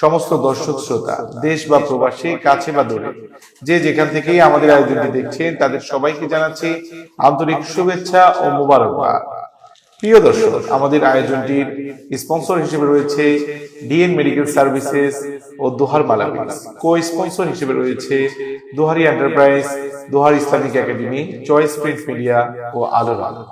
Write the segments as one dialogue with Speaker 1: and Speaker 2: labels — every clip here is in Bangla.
Speaker 1: সমস্ত দর্শক শ্রোতা, দেশ বা প্রবাসী, কাছে বা দূরে, যে যেখান থেকেই আমাদের আয়োজনটি দেখছেন, তাদের সবাইকে জানাচ্ছি আন্তরিক শুভেচ্ছা ও মোবারকবাদ। প্রিয় দর্শক, আমাদের আয়োজনটির স্পন্সর হিসেবে রয়েছে ডিএন মেডিকেল সার্ভিসেস ও দোহার মালাবিস। কো স্পন্সর হিসেবে রয়েছে Dohari enterprise, Dohar Islamic academy, choice print media ও আলোর আলো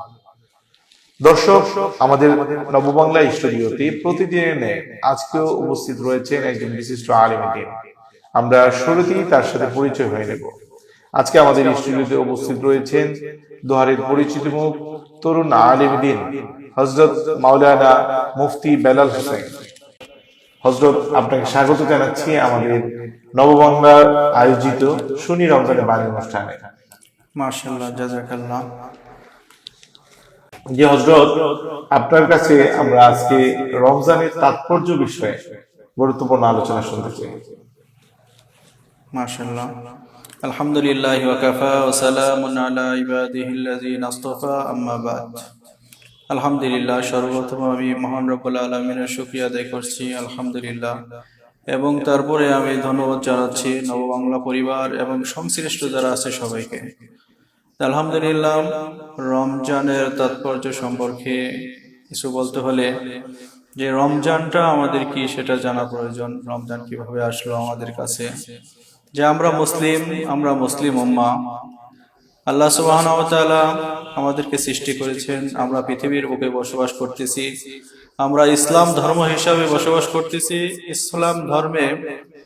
Speaker 1: দর্শক, আমাদের নববাংলা স্টুডিওতে প্রতিদিনের ন্যায় আজকেও উপস্থিত রয়েছেন একজন বিশিষ্ট আলিমিদিন আমরা শুরুতেই তার সাথে পরিচয় হয়ে নেব। আজকে আমাদের স্টুডিওতে উপস্থিত রয়েছেন দোহারের পরিচিত মুখ তরুণ আলিমদিন হজরত মাওলানা মুফতি বেলাল হোসেন। হজরত আপনাকে স্বাগত জানাচ্ছি আমাদের নববাংলার আয়োজিত শনি রমজানের বাণী অনুষ্ঠানে।
Speaker 2: মার্শাল্লাহ জাজাকাল্লাহ
Speaker 1: যে হজরত আপনার কাছে আমরা আজকে রমজানের তাৎপর্য বিষয়ে গুরুত্বপূর্ণ আলোচনা শুনতে চাই।
Speaker 2: মার্শাল্লাহ আলহামদুলিল্লাহ ওয়াকাফা ও সালামুন আলা ইবাদিহিল্লাযিনা আসতাফা, আম্মা বাদ। আলহামদুলিল্লাহ, সর্বপ্রথম আমি মহান রব্বুল আলমিনের শুকরিয়া আদায় করছি, আলহামদুলিল্লাহ। এবং তারপরে আমি ধন্যবাদ জানাচ্ছি নববাংলা পরিবার এবং সংশ্লিষ্ট যারা আছে সবাইকে। আলহামদুলিল্লাহ, রমজানের তাৎপর্য সম্পর্কে কিছু বলতে হলে যে রমজানটা আমাদের কি সেটা জানা প্রয়োজন, রমজান কীভাবে আসলো আমাদের কাছে। যে আমরা মুসলিম আমরা মুসলিম উম্মা। আল্লাহ সুবাহন আমাদেরকে সৃষ্টি করেছেন, আমরা পৃথিবীর বুকে বসবাস করতেছি, আমরা ইসলাম ধর্ম হিসাবে বসবাস করতেছি, ইসলাম ধর্মে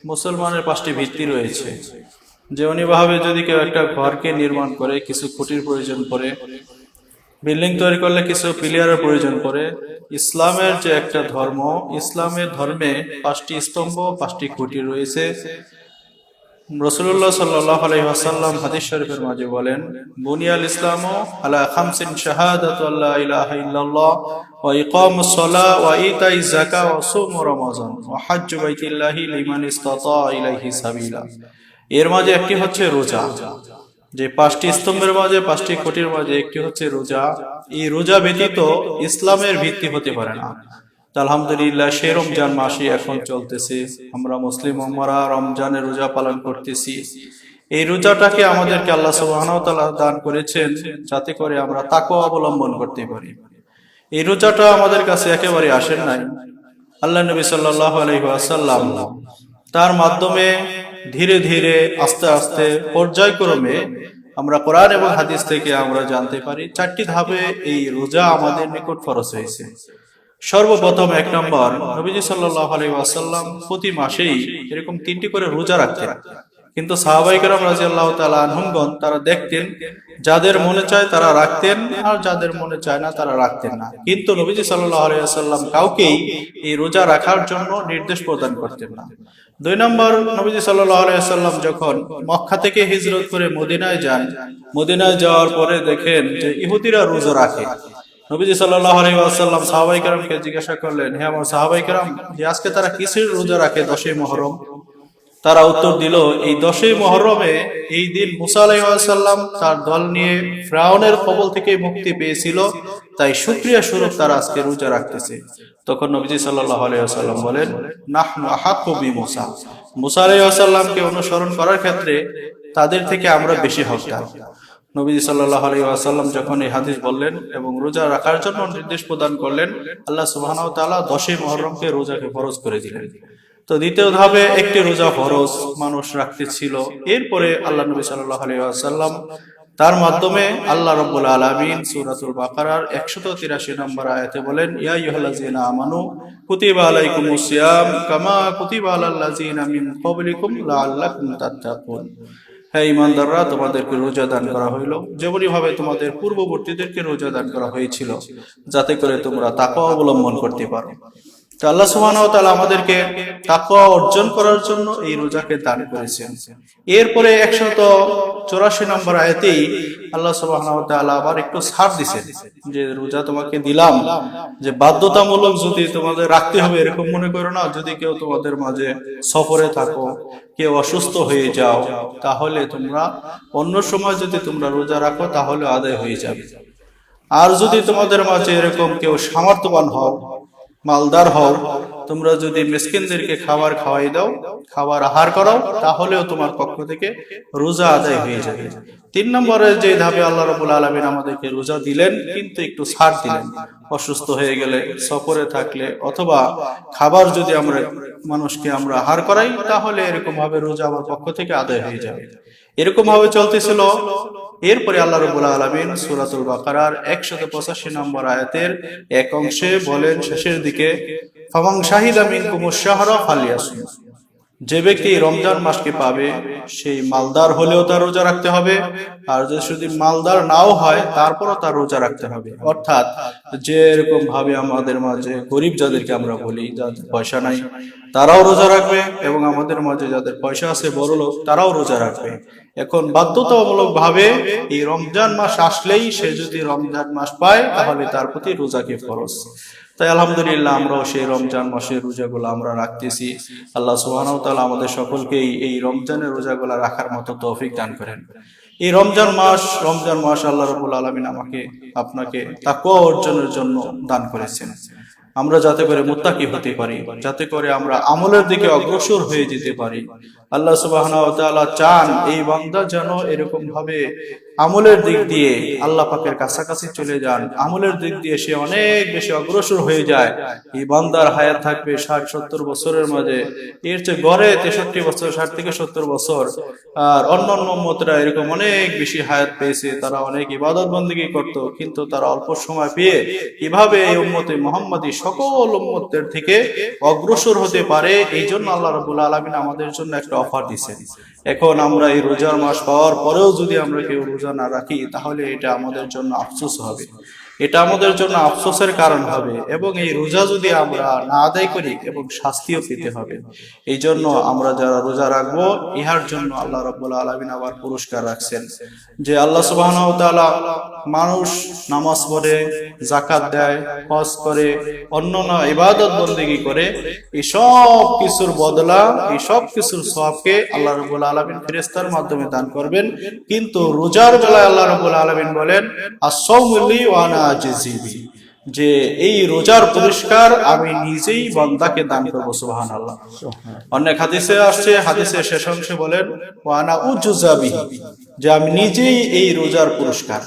Speaker 2: মুসলমানের পাঁচটি ভিত্তি রয়েছে। যেমনিভাবে যদি কেউ একটা ঘরকে নির্মাণ করে, কিছু খুঁটির প্রয়োজন পড়ে, বিল্ডিং তৈরি করলে কিছু পিলিয়ারের প্রয়োজন পড়ে, ইসলামের যে একটা ধর্ম, ইসলামের ধর্মে পাঁচটি স্তম্ভ, পাঁচটি খুঁটি রয়েছে। রসুল্লাহ সাল্লাহ আলহিহাসাল্লাম হাদিস শরীফের মাঝে বলেন, বুনিয়াল ইসলাম আলা আল্লাহ ইলাহা এর মাঝে একটি হচ্ছে রোজা। যে পাঁচটি স্তম্ভের মাঝে, পাঁচটি কোটির মাঝে একটি হচ্ছে রোজা। এই রোজা ব্যতীত ইসলামের ভিত্তি হতে পারে না। আলহামদুলিল্লাহ, সে রমজান মাসে এখন চলতেছে। আমরা মুসলিম আমরা রমজানের রোজা পালন করতেছি। এই রোজাটাকে আমাদেরকে আল্লাহ সুবাহ দান করেছেন যাতে করে আমরা তাকে অবলম্বন করতে পারি। এই রোজাটা আমাদের কাছে একেবারে আসেন নাই। আল্লাহ নবী সাল্লাহ আলহিহাসাল্লাম তার মাধ্যমে ধীরে ধীরে আস্তে আস্তে পর্যায়ক্রমে আমরা কোরআন এবং হাদিস থেকে আমরা জানতে পারি চারটি ধাপে এই রোজা আমাদের নিকট ফরজ হয়েছে। সর্বপ্রথম এক নম্বর, নবীজি সাল্লাহ আলী প্রতি মাসেই এরকম তিনটি করে রোজা রাখতেন। কিন্তু সাহাবাইকার রাজি আনহমগণ তারা দেখতেন যাদের মনে চায় তারা রাখতেন আর যাদের মনে চায় না তারা রাখতেন না। কিন্তু নবীজি আলাইসাল্লাম কাউকেই এই রোজা রাখার জন্য নির্দেশ প্রদান করতেন না। দুই নম্বর, নবীজি আলাইসাল্লাম যখন মক্কা থেকে হিজরত করে মদিনায় যান, মদিনায় যাওয়ার পরে দেখেন যে ইহুদিরা রোজা রাখে। নবীজি সাল্লাহ আলাইসাল্লাম সাহাবাই কারামকে জিজ্ঞাসা করলেন, হে আমার সাহাবাই কারাম, যে আজকে তারা কিসের রোজা রাখে দশই মহরম? তারা উত্তর দিল, এই দশই মহরমে এই দিন মুসা আলাইসাল্লাম তার দল নিয়ে ফ্রাউনের কবল থেকে মুক্তি পেয়েছিল, তাই সুক্রিয়া স্বরূপ তারা আজকে রোজা রাখতেছে। তখন নবীজি সাল্লাহ আলাইসাল্লাম বলেন, নাহনু আহাক্কবি মুসা। মুসা আলাইসাল্লামকে অনুসরণ করার ক্ষেত্রে তাদের থেকে আমরা বেশি হকদার। নবীজি সাল্লাহ আলী আসাল্লাম যখন এই হাদিস বললেন এবং রোজা রাখার জন্য নির্দেশ প্রদান করলেন, আল্লাহ সুবাহ তালা দশই মহরমকে রোজাকে ফরজ করে দিলেন। তো দ্বিতীয় ধাপে একটি রোজা ফরজ মানুষ রাখতে ছিল এরপরে আল্লাহ নবী আসাল্লাম তার মাধ্যমে আল্লাহ রব্বুল আলামিন সূরাতুল বাকারার 183 নম্বর আয়াতে বলেন, ইয়া আইয়ুহাল্লাযীনা আমানু কুতিবা আলাইকুমুস সিয়াম কামা কুতিবা আলাল লাযীনা মিন ক্বাবলিকুম লাআল্লাকুম তাত্তাকুন। হ্যাঁ ইমানদাররা তোমাদেরকে রোজা দান করা হইল। যেমনি ভাবে তোমাদের পূর্ববর্তীদেরকে রোজা দান করা হয়েছিল, যাতে করে তোমরা তাকওয়া অবলম্বন করতে পারো। তো আল্লাহ তাআলা আমাদেরকে তাকওয়া অর্জন করার জন্য এই রোজাকে দান করেছেন। এরপরে 184 নম্বর আয়াতেই আল্লাহ তাআলা আবার একটু ছাড় দিবেন যে রোজা তোমাকে দিলাম, যে বাধ্যতামূলক যদি তোমাদের রাখতে হবে এরকম মনে করো না, যদি কেউ তোমাদের মাঝে সফরে থাকো, কেউ অসুস্থ হয়ে যাও, তাহলে তোমরা অন্য সময় যদি তোমরা রোজা রাখো তাহলে আদায় হয়ে যাবে। আর যদি তোমাদের মাঝে এরকম কেউ সামর্থ্যবান হও মালদার হও। তোমরা যদি মিসকিনদেরকে খাবার খাওয়াই দাও, খাবার আহার করাও, তাহলেও তোমার পক্ষ থেকে রোজা আদায় হয়ে যাবে। তিন নম্বরে যে ধাপে আল্লাহ রবুল আলমিন আমাদেরকে রোজা দিলেন, কিন্তু একটু ছাড় দিলেন। অসুস্থ হয়ে গেলে সফরে থাকলে অথবা খাবার যদি আমরা, মানুষকে আমরা আহার করাই, তাহলে এরকম ভাবে রোজা আমার পক্ষ থেকে আদায় হয়ে যাবে। এরকম ভাবে চলতেছিল। এরপরে আল্লাহ রবুল আলমিন সুরাতুল বাকারার একশত পঁচাশি নম্বর আয়াতের এক অংশে বলেন, শেষের দিকে ফামাং যে ব্যক্তি রমজান মাসকে পাবে, সেই মালদার হলেও তার রোজা রাখতে হবে। আর যদি মালদার নাও হয়, তারপরও তার রোজা রাখতে হবে। অর্থাৎ যে এরকম ভাবে আমাদের মাঝে গরিব যাদেরকে আমরা বলি, যাদের পয়সা নাই, তারাও রোজা রাখবে এবং আমাদের মাঝে যাদের পয়সা আছে, বড় লোক, তারাও রোজা রাখবে। এখন বাধ্যতামূলক ভাবে এই রমজান মাস আসলেই সে যদি রমজান মাস পায়, তাহলে তার প্রতি রোজাকে ফরজ? তাই আলহামদুলিল্লাহ আমরাও সেই রমজান মাসের রোজাগুলো আমরা রাখতেছি। আল্লাহ সুবহানাহু ওয়া আমাদের সকলকেই এই রমজানের রোজাগুলো রাখার মতো তৌফিক দান করেন। এই রমজান মাস রমজান মাস আল্লাহ রাব্বুল আলামিন আমাকে, আপনাকে তাকওয়া অর্জনের জন্য দান করেছেন। আমরা যাতে করে মুত্তাকি হতে পারি, যাতে করে আমরা আমলের দিকে অগ্রসর হয়ে যেতে পারি। আল্লাহ তাআলা চান এই বান্দা যেন এরকম ভাবে আমলের দিক দিয়ে আল্লাহ পাকের কাছাকাছি চলে যান। আমলের দিক দিয়ে সে অনেক বেশি অগ্রসর হয়ে যায়। এই বান্দার হায়াত থাকবে ষাট, সত্তর বছরের মাঝে। এর চেয়ে গড়ে তেষট্টি বছর, ষাট থেকে সত্তর বছর। আর অন্যান্য উম্মতরা এরকম অনেক বেশি হায়াত পেয়েছে। তারা অনেক ইবাদত বন্দী করত, কিন্তু তারা অল্প সময় পেয়ে কীভাবে এই উম্মতে মোহাম্মদী সকল উম্মতদের থেকে অগ্রসর হতে পারে? এই জন্য আল্লাহ রবুল আলমিন আমাদের জন্য একটা অফার দিচ্ছেন এখন আমরা এই রোজার মাস পাওয়ার পরেও যদি আমরা কেউ রোজা না রাখি, তাহলে এটা আমাদের জন্য আফসোস হবে। এটা আমাদের জন্য আফসোসের কারণ হবে এবং এই রোজা যদি আমরা না আদায় করি এবং শাস্তিও পেতে হবে। এই জন্য আমরা যারা রোজা রাখব, ইহার জন্য আল্লাহ রব্বুল আলমিন আবার পুরস্কার রাখছেন। যে আল্লাহ সুবাহ মানুষ নামাজ পড়ে জাকাত দেয়, হজ করে, অন্যান্য ইবাদত বন্দেগি করে, এই সব কিছুর বদলা, এই সব কিছুর সবকে আল্লাহ রবুল আলমিন ফেরেস্তার মাধ্যমে দান করবেন। কিন্তু রোজার বেলায় আল্লাহ রবুল আলমিন বলেন আর আসৌমলি ওয়ানা যে এই রোজার পুরস্কার আমি নিজেই বান্দাকে দান করব সুহান আল্লাহ অনেক হাদিসে আসছে, হাদিসে শেষ অংশে বলেন ওয়ানা উজুজাবি যে আমি নিজেই এই রোজার পুরস্কার।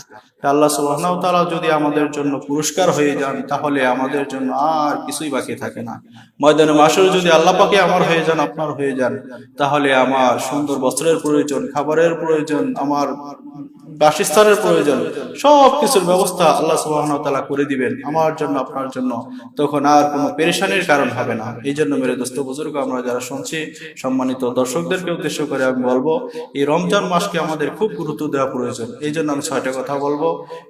Speaker 2: আল্লাহ সুবহানাহু তাআলা যদি আমাদের জন্য পুরস্কার হয়ে যান, তাহলে আমাদের জন্য আর কিছুই বাকি থাকে না। ময়দানে মাসের যদি আল্লাহ পাকে আমার হয়ে যান, আপনার হয়ে যান, তাহলে আমার সুন্দর বস্ত্রের প্রয়োজন, খাবারের প্রয়োজন, আমার বাসস্থানের প্রয়োজন সব কিছুর ব্যবস্থা আল্লাহ সুবহানাহু তাআলা করে দিবেন, আমার জন্য, আপনার জন্য। তখন আর কোনো পেরেশানির কারণ হবে না। এই জন্য মেরে দোস্ত বুজুর্গ, আমরা যারা শুনছি, সম্মানিত দর্শকদেরকে উদ্দেশ্য করে আমি বলব, এই রমজান মাসকে আমাদের খুব গুরুত্ব দেওয়া প্রয়োজন। এই জন্য আমি ছয়টা কথা বলব।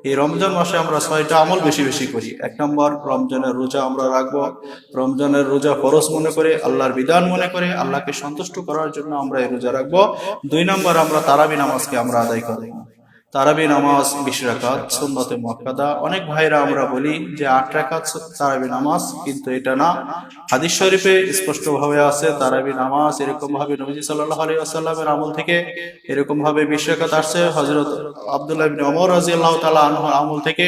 Speaker 2: এই রমজান মাসে আমরা ছয়টা আমল বেশি বেশি করি। এক নম্বর, রমজানের রোজা আমরা রাখব। রমজানের রোজা ফরজ মনে করে, আল্লাহর বিধান মনে করে, আল্লাহকে সন্তুষ্ট করার জন্য আমরা এই রোজা রাখব। দুই নম্বর, আমরা তারাবি নামাজকে আমরা আদায় করব তারাবি নামাজ বিশ রাকাত, সুন্নতে মুআক্কাদা অনেক ভাইরা আমরা বলি যে আট রাকাত তারাবি নামাজ, কিন্তু এটা না। হাদিস শরীফে স্পষ্ট ভাবে আছে, তারাবি নামাজ এরকম ভাবে নবী সাল্লাহ আলাইহি আসাল্লামের আমল থেকে এরকম ভাবে বিশ রাকাত আসছে। হজরত আবদুল্লাহ অমর রাজি আল্লাহ আনহু আমল থেকে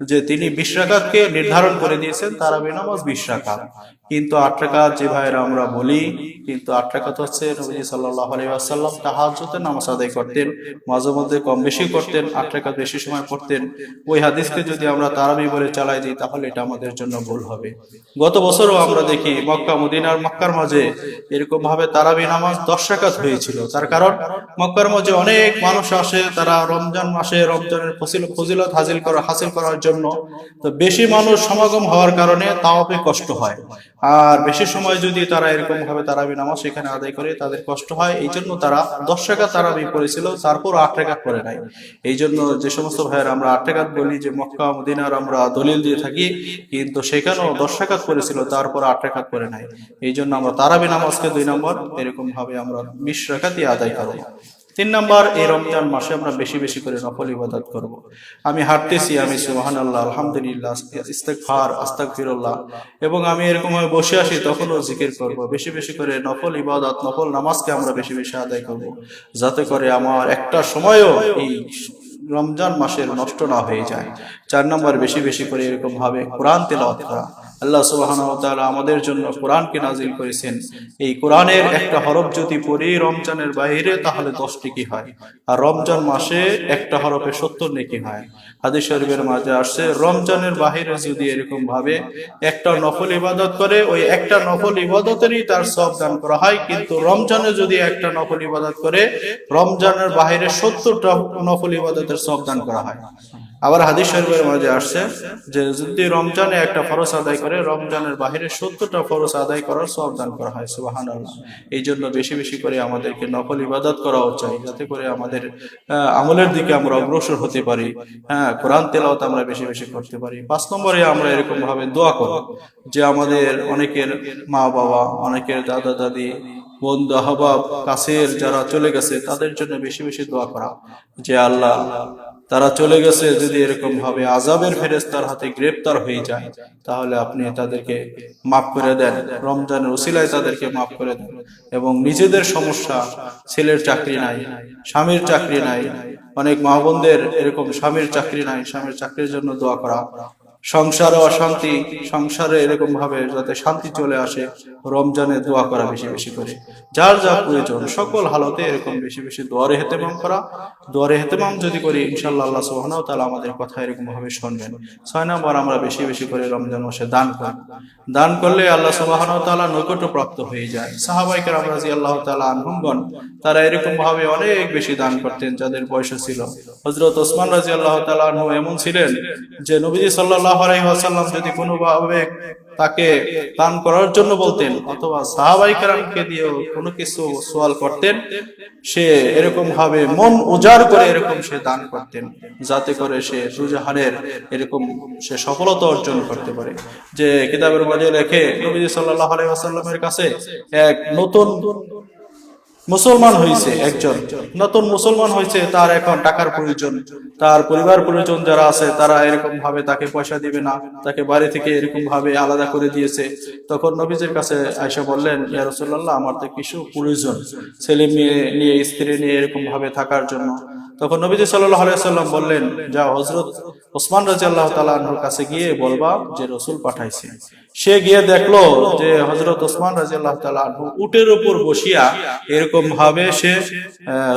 Speaker 2: যে তিনি বিশ রাকাতকে নির্ধারণ করে দিয়েছেন তারাবি নামাজ বিশ রাকাত। কিন্তু আট রাকাত যে ভাইয়েরা আমরা বলি, কিন্তু আট রাকাত হচ্ছে নবীজি সাল্লাহ আলী আসাল্লাম তাহাজ্জুদের নামাজ আদায় করতেন, মাঝে মধ্যে কম বেশি করতেন, আট রাকাত বেশি সময় পড়তেন। ওই হাদিসকে যদি আমরা তারাবি বলে চালাই দিই, তাহলে এটা আমাদের জন্য ভুল হবে। গত বছরও আমরা দেখি, মক্কা, মদিনার মক্কার মাঝে এরকম ভাবে তারাবি নামাজ দশ রাকাত হয়েছিল। তার কারণ, মক্কার মাঝে অনেক মানুষ আসে, তারা রমজান মাসে রমজানের ফজিল- ফজিলত হাসিল করা, হাসিল করার জন্য, তো বেশি মানুষ সমাগম হওয়ার কারণে তাওয়াফে কষ্ট হয়। আর বেশি সময় যদি তারা এরকম ভাবে তারাবি নামাজ সেখানে আদায় করে, তাদের কষ্ট হয়। এই জন্য তারা দশ টাকা তারাবি পড়েছিল, তারপর আট টাকা করে নাই। এই জন্য যে সমস্ত ভাইয়ের আমরা আট টাকা বলি, যে মক্কা, মদিনার আমরা দলিল দিয়ে থাকি, কিন্তু সেখানেও দশ টাকা করেছিল তারপর আট টাকা করে নাই। এই জন্য আমরা তারাবি নামাজকে দুই নম্বর এরকম ভাবে আমরা বিশ টাকাতেই আদায় করব। তিন নম্বর, এই রমজান মাসে আমরা বেশি বেশি করে নফল ইবাদত করব। আমি হাঁটতেছি, আমি সুহান আল্লাহ আলহামদুলিল্লাহ ইস্তেকফার আস্তাকফিরুল্লাহ এবং আমি এরকম ভাবে বসে আসি তখনও জিকির করব। বেশি বেশি করে নফল ইবাদত, নফল নামাজকে আমরা বেশি বেশি আদায় করব। যাতে করে আমার একটা সময়ও এই রমজান মাসের নষ্ট না হয়ে যায় চার নম্বর, বেশি বেশি করে এরকম ভাবে কোরআন তেলাওয়াত করা আল্লাহ সুবহানাহু আমাদের জন্য কোরআনকে নাজিল করেছেন। এই কোরআনের একটা হরফ যদি পড়ি রমজানের বাইরে, তাহলে দশটি কি হয়। আর রমজান মাসে একটা হরফে সত্তর নেকি হয়। হাদিস শরীফের মাঝে আসছে, রমজানের বাহিরে যদি এরকম ভাবে একটা নফল ইবাদত করে, ওই একটা নফল ইবাদতেরই তার সব দান করা হয়। কিন্তু রমজানে যদি একটা নফল ইবাদত করে, রমজানের বাহিরে সত্তরটা নফল ইবাদতের সব দান করা হয়। আবার হাদিস শরীফের মাঝে আসছে যে যদি রমজানে একটা ফরজ আদায় করে, রমজানের বাহিরে সত্তরটা ফরজ আদায় করার সব দান করা হয় সুবাহান এই জন্য বেশি বেশি করে আমাদেরকে নকল ইবাদত করা চাই, যাতে করে আমাদের আমলের দিকে আমরা অগ্রসর হতে পারি। হ্যাঁ কোরআন তেলাওয়াত আমরা বেশি বেশি করতে পারি। পাঁচ নম্বরে আমরা এরকম ভাবে দোয়া করব যে আমাদের অনেকের মা বাবা অনেকের দাদা দাদি বন্ধু, আহবাব, কাছের যারা চলে গেছে, তাদের জন্য বেশি বেশি দোয়া করা। যে আল্লাহ তারা চলে গেছে, যদি এরকম ভাবে আজাবের ফেরেস্তার হাতে গ্রেপ্তার হয়ে যায়, তাহলে আপনি তাদেরকে মাফ করে দেন, রমজানের ওসিলায় তাদেরকে মাফ করে দেন। এবং নিজেদের সমস্যা, ছেলের চাকরি নাই, স্বামীর চাকরি নাই, অনেক মা বোনদের এরকম স্বামীর চাকরি নাই, স্বামীর চাকরির জন্য দোয়া করা। সংসারে অশান্তি, সংসারে এরকম ভাবে যাতে শান্তি চলে আসে, রমজানে দোয়া করা বেশি বেশি করে। যার যা প্রয়োজন, সকল হালতে এরকম বেশি বেশি দোয়ারে হেতেমাম করা। দোয়ারে হেতেমাম যদি করি ইনশাল্লাহ আল্লাহ সুবহানাহু ওয়া তাআলা আমাদের কথা এরকম ভাবে শুনবেন। ছয় নম্বর, আমরা বেশি বেশি করে রমজান মাসে দান করি। দান করলে আল্লাহ সুবহানাহু ওয়া তাআলা নৈকট্য প্রাপ্ত হয়ে যায়। সাহাবায়ে কেরাম রাদিয়াল্লাহু তাআলা আনহুমগণ, তারা এরকম ভাবে অনেক বেশি দান করতেন যাদের বয়স ছিল। হযরত ওসমান রাদিয়াল্লাহু তাআলা আনহু এমন ছিলেন যে নবীজি সাল্লাল্লাহু ওয়াসাল্লাম যদি কোনো ভাবে তাকে দান করার জন্য বলতেন অথবা সাহাবাই দিয়েও কোনো কিছু সোয়াল করতেন, সে এরকম ভাবে মন উজাড় করে এরকম সে দান করতেন, যাতে করে সে সুজাহানের এরকম সে সফলতা অর্জন করতে পারে। যে কিতাবের মাঝে লেখে, নবীজি সাল্লাল্লাহু আলাইহি ওয়াসাল্লামের কাছে এক নতুন মুসলমান হয়েছে একজন। নতুন মুসলমান হয়েছে তার এখন টাকার প্রয়োজন। তার পরিবার প্রয়োজন যারা আছে, তারা এরকম ভাবে তাকে পয়সা দিবে না। তাকে বাড়ি থেকে এরকম ভাবে আলাদা করে দিয়েছে। তখন নবীজের কাছে আয়সা বললেন, ইয়া রাসূলুল্লাহ, আমার তো কিছু প্রয়োজন। ছেলে মেয়ে নিয়ে, স্ত্রী নিয়ে এরকম ভাবে থাকার জন্য। তখন নবীজি সাল্লাম বললেন, যা হযরত ওসমান রাদিয়াল্লাহু তাআলা আনহুর কাছে গিয়ে বলবা যে রসুল পাঠাইছে। সে গিয়ে দেখল যে হযরত ওসমান রাদিয়াল্লাহু তাআলা আনহু উটের উপর বসিয়া এরকম ভাবে সে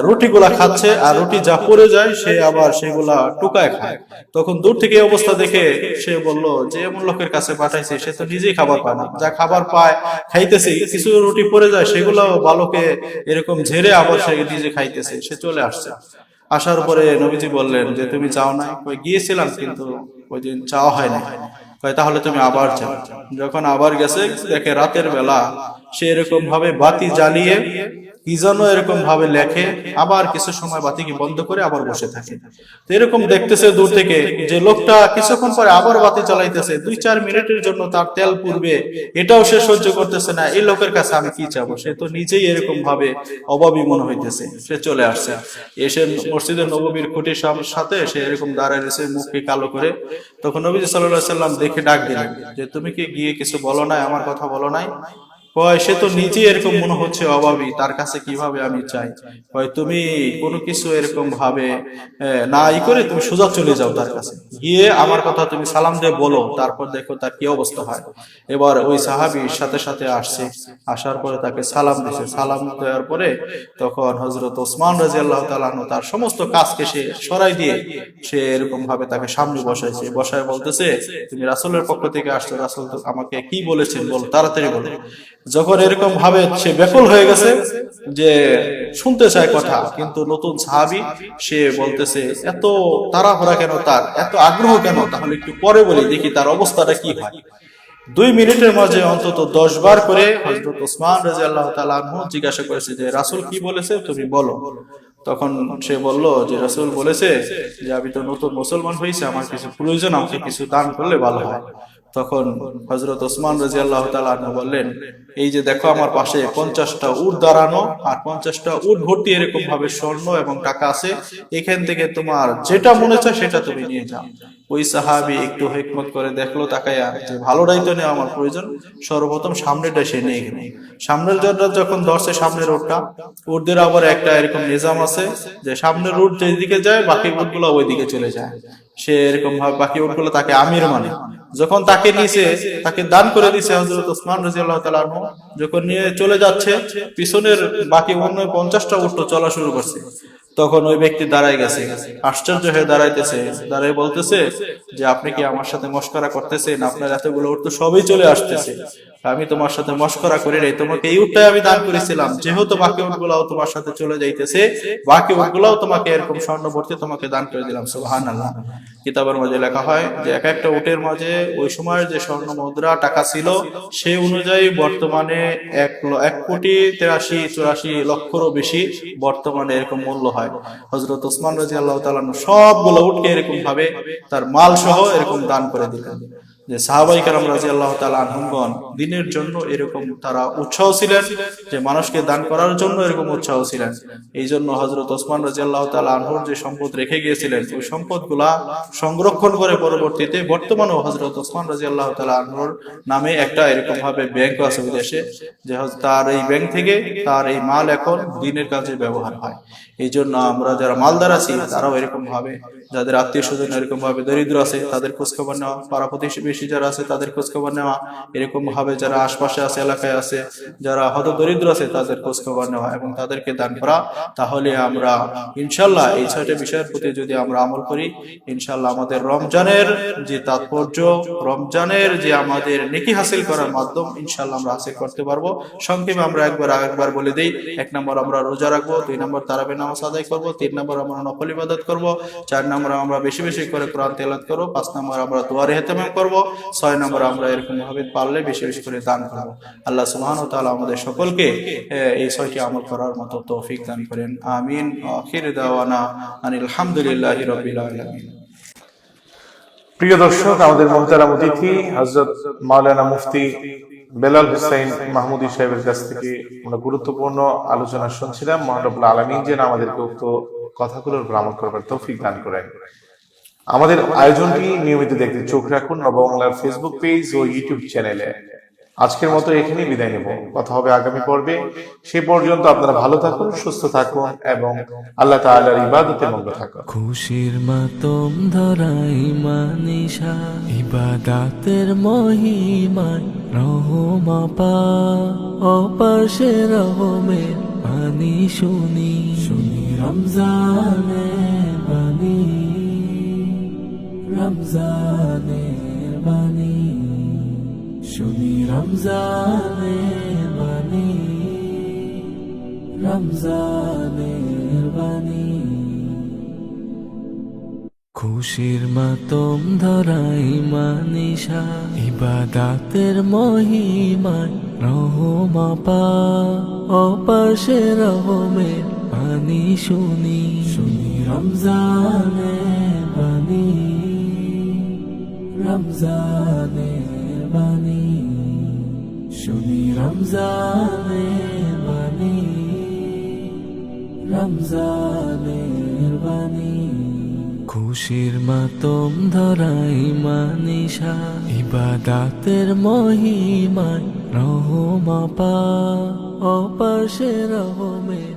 Speaker 2: রুটিগুলা খাচ্ছে আর রুটি যা পড়ে যায় সে আবার সেগুলা টুকায় খায়। তখন দূর থেকে অবস্থা দেখে সে বলল, যে এমন লোকের কাছে পাঠাইছে, সে তো নিজেই খাবার পায় না। যা খাবার পায়, খাইতেছে, কিছু রুটি পড়ে যায় সেগুলো বালকে এরকম ঝেড়ে আবার সে নিজে খাইতেছে, সে চলে আসছে। আসার পরে নবীজি বললেন যে, তুমি চাও নাই। কই, গিয়েছিলাম, কিন্তু ওই দিন চাওয়া হয় না তাহলে তুমি আবার যাও। যখন আবার গেছে, দেখে রাতের বেলা সে এরকম ভাবে বাতি জ্বালিয়ে কি যেন এরকম ভাবে লেখে, আবার কিছু সময় বাতিকে বন্ধ করে আবার বসে থাকে। তো এরকম দেখতেছে দূর থেকে যে লোকটা কিছুক্ষণ পরে আবার বাতি চালাইতেছে দুই চার মিনিটের জন্য তার তেল পুড়বে, এটাও সে সহ্য করতেছে না, এই লোকের কাছে আমি কি চাবো? সে তো নিজেই এরকম ভাবে অভাবী মনে হইতেছে, সে চলে আসছে। এসে মসজিদের নববীর খুঁটির সাথে সে এরকম দাঁড়ায় রয়েছে মুখকে কালো করে। তখন নবী সাল্লাহ সাল্লাম দেখে ডাক দিলেন যে, তুমি কি গিয়ে কিছু বলো নাই, আমার কথা বলো নাই? কয়, সে তো নিজে এরকম মনে হচ্ছে অভাবী, তার কাছে কীভাবে আমি চাই? কয়, তুমি কোনো কিছু এরকম ভাবে না ই করে তুমি সোজা চলে যাও তার কাছে। গিয়ে আমার কথা তুমি সালাম দিয়ে বলো, তারপর দেখো তার কি অবস্থা হয়। এবার ওই সাহাবির সাথে সাথে আসছে। আসার পরে তাকে সালাম দিছে। সালাম দেওয়ার পরে তখন হজরত ওসমান রাজি আল্লাহ তার সমস্ত কাজকে সে সরাই দিয়ে সে এরকম ভাবে তাকে সামনে বসাইছে। বসায় বলতেছে, তুমি রাসুলের পক্ষ থেকে আসছো, রাসুল আমাকে কি বলেছেন বল, তাড়াতাড়ি বলো। যখন এরকম ভাবে সে ব্যাকুল হয়ে গেছে যে শুনতে চায় কথা, কিন্তু নতুন সাহাবি সে বলতেছে, এত তাড়াহুড়া কেন তার? এত আগ্রহ কেন? তাহলে একটু পরে বলি, দেখি তার অবস্থাটা কি হয়। দুই মিনিটের মাঝে অন্তত দশ বার করে হজরত ওসমান রাজি আল্লাহ তালু জিজ্ঞাসা করেছে যে, রাসুল কি বলেছে? তুমি বলো। তখন সে বলল যে, রাসুল বলেছে যে, আমি তো নতুন মুসলমান হয়েছে, আমার কিছু প্রয়োজন, আমাকে কিছু দান করলে ভালো হয়। তখন হজরত ওসমান রাজি আল্লাহ বললেন, এই যে দেখো আমার পাশে পঞ্চাশটা উট দাঁড়ানো, আর পঞ্চাশটা উট ভর্তি এরকম ভাবে স্বর্ণ এবং টাকা আছে, এখান থেকে তোমার যেটা মনে চায় সেটা তুমি নিয়ে যাও। ওই সাহাবি একটু হেকমত করে দেখল তাকাইয়া যে ভালোটাই তো নেওয়া আমার প্রয়োজন, সর্বপ্রথম সামনেটা সে নিয়ে গেল। সামনের জনটা যখন ধরছে সামনের রোডটা উটদের আবার একটা এরকম নিজাম আছে যে সামনের রুট যেদিকে যায়, বাকি উটগুলো ওইদিকে চলে যায়। সে এরকম ভাবে বাকি উটগুলো তাকে আমির মানে। যখন তাকে নিয়েছে তাকে দান করে দিছে হজরত ওসমান রাজি আল্লাহ যখন নিয়ে চলে যাচ্ছে, পিছনের বাকি অন্য পঞ্চাশটা উট চলা শুরু করছে। তখন ওই ব্যক্তি দাঁড়ায় গেছে, আশ্চর্য হয়ে দাঁড়াইতেছে দাঁড়াই বলতেছে যে, আপনি কি আমার সাথে মস্করা করতেছেন? আপনার এতগুলো উঠ তো সবই চলে আসতেছে। আমি তোমার সাথে মস্করা করি নাই। তোমাকে এই উঠটাই আমি দান করেছিলাম। যেহেতু বাকি উঠগুলাও তোমার সাথে চলে যাইতেছে বাকি উঠগুলাও তোমাকে এরকম স্বর্ণ ভর্তি তোমাকে দান করে দিলাম সুহান আল্লাহ কিতাবের মাঝে লেখা হয় যে, এক একটা উটের মাঝে ওই সময়ের যে স্বর্ণ মুদ্রা টাকা ছিল, সে অনুযায়ী বর্তমানে এক এক কোটি তেরাশি, চুরাশি লক্ষরও বেশি বর্তমানে এরকম মূল্য হয়। হজরত ওসমান রাজি আল্লাহ তালান সবগুলো উঠকে এরকম ভাবে তার মাল সহ এরকম দান করে দিলেন। যে সাহাবাই কালাম রাজি আল্লাহ আনহমগণ দিনের জন্য এরকম তারা উৎসাহ ছিলেন, যে মানুষকে দান করার জন্য এরকম উৎসাহ ছিলেন। এই জন্য হজরত ওসমান রাজি আল্লাহ তালা আনহুর যে সম্পদ রেখে গিয়েছিলেন, ওই সম্পদ সংরক্ষণ করে পরবর্তীতে বর্তমানেও হজরত ওসমান রাজি আল্লাহ তালা আনহুর নামে একটা এরকম ভাবে ব্যাংক আছে বিদেশে যে তার এই ব্যাংক থেকে তার এই মাল এখন দিনের কাজে ব্যবহার হয়। এই জন্য আমরা যারা মালদার আছি, তারাও এরকম ভাবে যাদের আত্মীয় স্বজন এরকম ভাবে দরিদ্র আছে, তাদের খোঁজখবর নেওয়া, পাড়া প্রতিবেশী যারা আছে, তাদের খোঁজখবর নেওয়া এরকম ভাবে যারা আশপাশে আছে, এলাকায় আছে, যারা হত দরিদ্র আছে, তাদের খোঁজখবর নেওয়া এবং তাদেরকে দান করা, তাহলে আমরা ইনশাল্লাহ এই ছয়টা বিষয়ের প্রতি যদি আমরা আমল করি, ইনশাল্লাহ আমাদের রমজানের যে তাৎপর্য, রমজানের যে আমাদের নেকি হাসিল করার মাধ্যম, ইনশাল্লাহ আমরা হাসিল করতে পারব। সংক্ষেপে আমরা একবার একবার বলে দিই, এক নম্বর আমরা রোজা রাখব, দুই নম্বর তারাবি নামাজ আদায় করব, তিন নম্বর আমরা নকল ইবাদত করব, চার নম্বর আমরা বেশি বেশি করে কোরআন তেলাত করব, পাঁচ নম্বর আমরা দুয়ারে হেতেমাম করব, ছয় নম্বর আমরা এরকম ভাবে পারলে বেশি বেশি করে দান করব। আল্লাহ সুবহান তাআলা আমাদের সকলকে এই ছয়টি আমল করার মতো তৌফিক দান করেন। আমিন। আখির দাওয়ানা
Speaker 1: প্রিয় দর্শক, আমাদের মোহতারাম অতিথি হজরত মাওলানা মুফতি বেলাল হুসাইন মাহমুদী সাহেবের কাছ থেকে আমরা গুরুত্বপূর্ণ আলোচনা শুনছিলাম। মহানবুল আলমিন যেন আমাদেরকে উক্ত কথাগুলোর আমল করবার তৌফিক দান করেন। আমাদের আয়োজনটি নিয়মিত দেখতে চোখ রাখুন। নববাংলার ফেসবুক পেজ ও ইউটিউব চ্যানেলে আজকের মতো এখানেই বিদায় নেব। কথা হবে আগামী পর্বে। সে পর্যন্ত আপনারা ভালো থাকুন, সুস্থ থাকুন এবং আল্লাহ তাআলার ইবাদতে মগ্ন থাকুন।
Speaker 3: খুশির মাতম ধরাই মানিসা, ইবাদাতের মহিমায় রহমাপা অপাশে রহমে পানি শুনি শুনি রমজানে বাণী রমজানে বাণী। শুনি রমজানে বাণী রমজানের বাণী। খুশির মাতম ধরাই মানিসা, ইবাদাতের মহিমায় রহমাপা অপাশে রহমে পানি শুনি শুনি রমজানে বাণী, রমজানে শুনি খুশির মাতম ধরাই মানিসা ইবাদাতের মহিমায় রহমা পা অপাশে রহমের